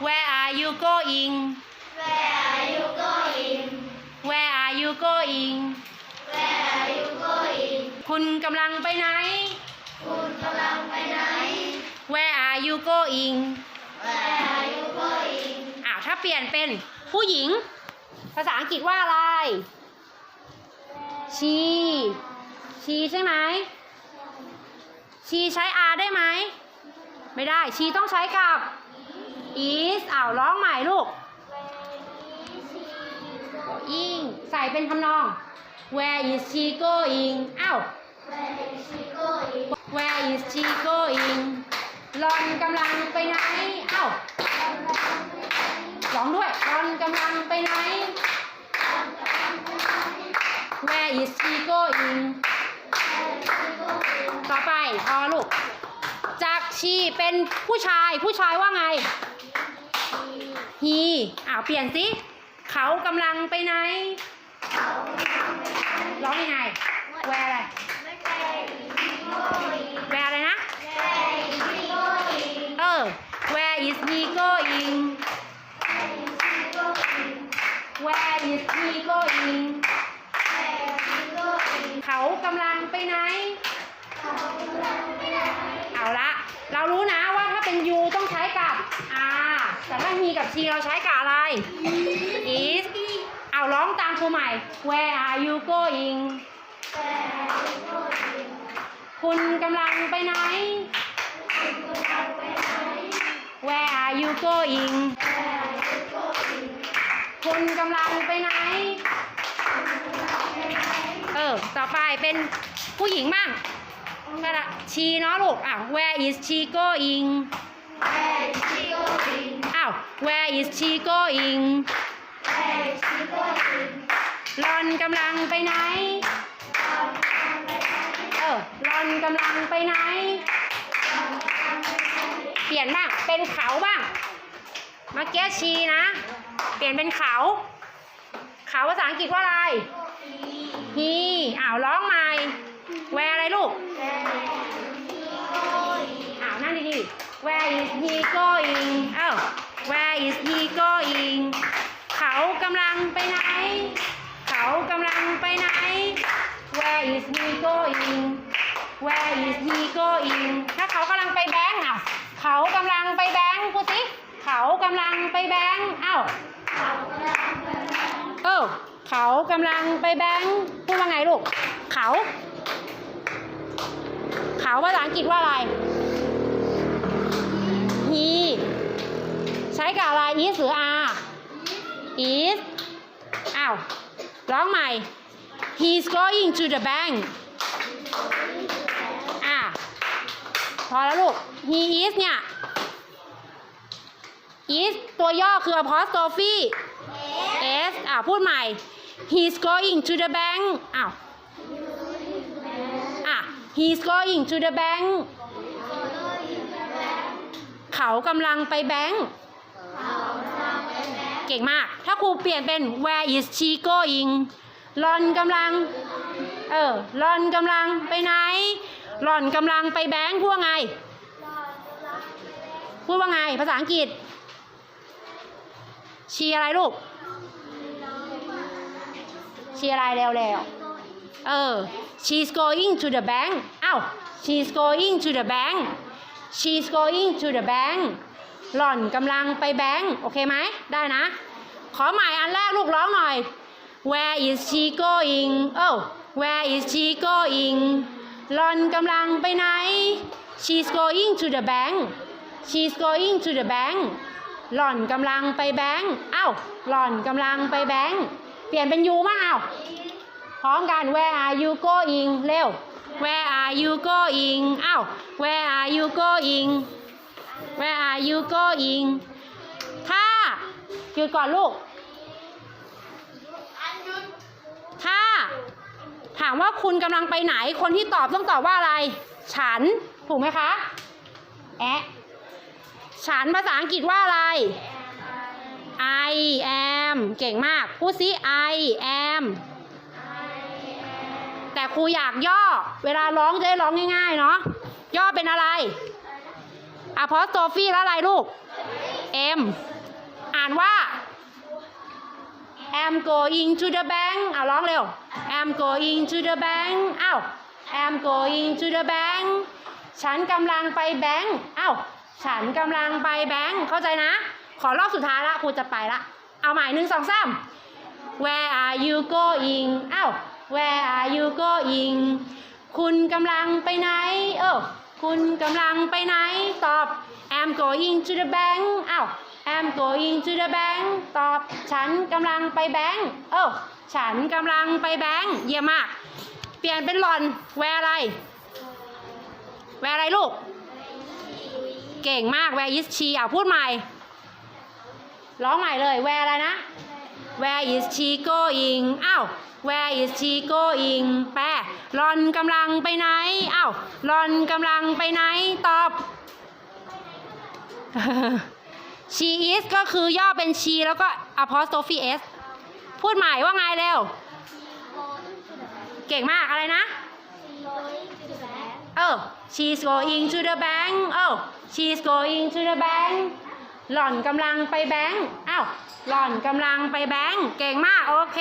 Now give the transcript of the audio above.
Where are you going Where are you going Where are you going Where are you going คุณกำลังไปไหน คุณกำลังไปไหน Where are you going Where are you going อ้าวถ้าเปลี่ยนเป็นผู้หญิง ภาษาอังกฤษว่าอะไร she she ใช่ไหม she ใช้ r ได้ไหม ไม่ได้ she ต้องใช้กับ is อ้าวร้องใหม่ลูก going ใส่เป็นทำนอง where is she going อ้าว Where is she going where is she going รอนกำลังไปไหนอ้าวร้องด้วยรอนกำลังไปไหน where is she going ต่อไปพอลูกจาก she เป็นผู้ชายผู้ชายว่าไง อ้าวเปลี่ยนสิเขากำลังไปไหน ร้องยังไง where อะไร where อะไรนะ เออ where is he going where is he going เขากำลังไปไหน เอาละ เรารู้นะว่าถ้าเป็น you ต้องใช้กับ are แต่ถ้า he กับ she เราใช้กับอะไร is เอาร้องตามครูใหม่ where are you going คุณกำลังไปไหน Where are you going คุณกำลังไปไหน เออ ต่อไปเป็นผู้หญิงบ้างก็ละชีเนาะลูกอ้าว Where is she going Where is she going รอนกำลังไปไหนเออรอนกำลังไปไหน เปลี่ยนบ้าง เป็นเขาบ้างมาเกี้ชีนะ เปลี่ยนเป็นเขา เขาภาษาอังกฤษว่าอะไร he อ้าวร้องใหม่ where อะไรลูกอ้าวนั่นดีๆ where is he going เอ้า where is he going เขากำลังไปไหน เขากำลังไปไหน where is he going where is he going ถ้าเขากำลังไปแบงก์อ้าวเขากำลังไปแบงก์พูดสิ เขากำลังไปแบงก์เอ้าเออเขากำลังไปแบงก์พูดว่าไงลูก เขา เขาภาษาอังกฤษว่าอะไร he ใช้ กับอะไร is หรือ are is อ้าวร้องใหม่ he's going to the bank อะพอแล้วลูก he is เนี่ย is ตัวย่อคือ apostrophe s อะพูดใหม่ he's going to the bank อ้าวอะ he's going to the bank เขากำลังไปแบงก์ เก่งมาก ถ้าครูเปลี่ยนเป็น where is she going รอนกำลัง เออรอนกำลังไปไหนรอนกำลังไปแบงก์พูดว่าไง พูดว่าไง ภาษาอังกฤษ ชีอะไรลูก ชีอะไรเร็วๆเออ she's going to the bank อ้าว she's going to the bank she's going to the bank หล่อนกำลังไปแบงก์โอเคไหมได้นะ ขอใหม่อันแรกลูกร้องหน่อย where is she going เอ้า where is she going หล่อนกำลังไปไหน she's going to the bank she's going to the bank หล่อนกำลังไปแบงก์เอ้าหล่อนกำลังไปแบงก์เปลี่ยนเป็นยูมั้งเอ้าพร้อมกัน where are you going เร็ว where are you going อ้าว where are you going where are you going ถ้าหยุดก่อนลูก ถ้า ถามว่าคุณกำลังไปไหน คนที่ตอบต้องตอบว่าอะไร ฉัน ถูกไหมคะ แอะ ฉันภาษาอังกฤษว่าอะไร I am เก่งมาก พูดสิ I am แต่ครูอยากย่อ เวลาร้องจะได้ร้องง่ายๆ เนาะ ย่อเป็นอะไร apostrophe แล้วอะไรลูก M อ่านว่า I'm going to the bank เอาร้องเร็ว I'm going to the bank อ้าว I'm going to the bank ฉันกำลังไปแบงค์อ้าวฉันกำลังไปแบงค์เข้าใจนะ ขอรอบสุดท้ายละครูจะไปละ เอาใหม่หนึ่งสองสาม Where are you going อ้าว Where are you going คุณกำลังไปไหน เออ คุณกำลังไปไหน ตอบ I'm going to the bank อ้าว I'm going to the bank ตอบ ฉันกำลังไปแบงค์เออฉันกำลังไปแบงค์เยี่ยมมาก เปลี่ยนเป็นหล่อน Where อะไร Where อะไรลูก เก่งมาก Where is she อะพูดใหม่ ร้องใหม่เลย Where อะไรนะ Where is she going อ้าว Where is she going แปลหลอนกำลังไปไหนอ้าวหลอนกำลังไปไหน ตอบ she is ก็คือย่อเป็น she แล้วก็ apostrophe s พูดหม่ว่าไงเร็ว เก่งมากอะไรนะ เออ she's going to the bank เออ she's going to the bank หล่อนกำลังไปแบงค์ อ้าวหล่อนกำลังไปแบงก์เก่งมาก โอเค